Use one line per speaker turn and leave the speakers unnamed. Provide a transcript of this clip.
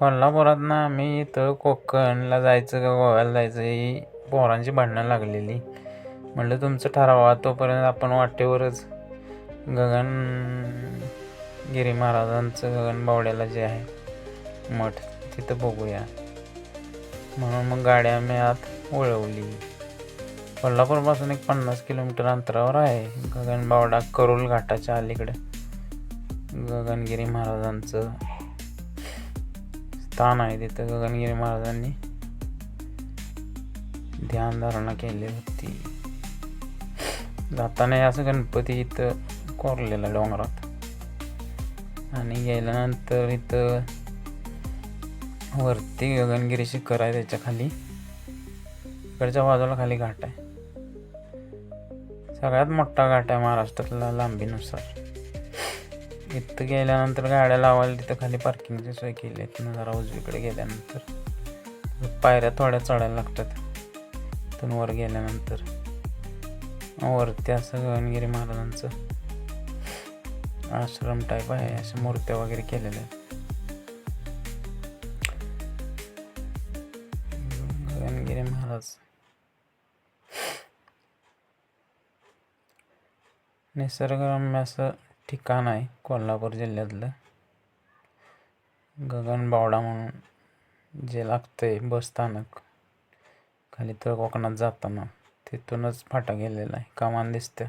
कोल्हापुरात ना आम्ही इथं कोकणला जायचं का गोव्याला जायचं ही पोरांची भांडणं लागलेली. म्हटलं तुमचं ठरावा तोपर्यंत आपण वाटेवरच गगन गिरी महाराजांचं गगनबावड्याला जे आहे मठ तिथं बघूया. म्हणून मग गाडी आम्ही आत वळवली. कोल्हापूरपासून एक पन्नास किलोमीटर अंतरावर आहे गगनबावडा करोल घाटाच्या अलीकडे. गगनगिरी महाराजांचं स्थान आहे तिथं गगनगिरी महाराजांनी. ध्यानधारणा केली होती. जाताना असं गणपती इथं कोरलेला डोंगरात. आणि गेल्यानंतर इथं वरती गगनगिरी शिखर आहे त्याच्याखाली. इकडच्या बाजूला खाली घाट आहे. सगळ्यात मोठा घाट आहे महाराष्ट्रातला लांबीनुसार. इथं गेल्यानंतर गाड्या लावायला तिथं खाली पार्किंगची सोय केली आहे तिथनं जरा उजवीकडे गेल्यानंतर पायऱ्या थोड्या चढायला लागतात. इथून वर गेल्यानंतर. वरती असं गगनगिरी महाराजांचं आश्रम टाईप आहे. अशा मूर्त्या वगैरे केलेल्या आहेत. गगनगिरी महाराज. निसर्गरम्य असं ठिकाण आहे कोल्हापूर जिल्ह्यातलं. गगनबावडा म्हणून जे लागतंय बस स्थानक. खाली तर कोकणात जाताना तिथूनच फाटा गेलेला आहे. कमान दिसतं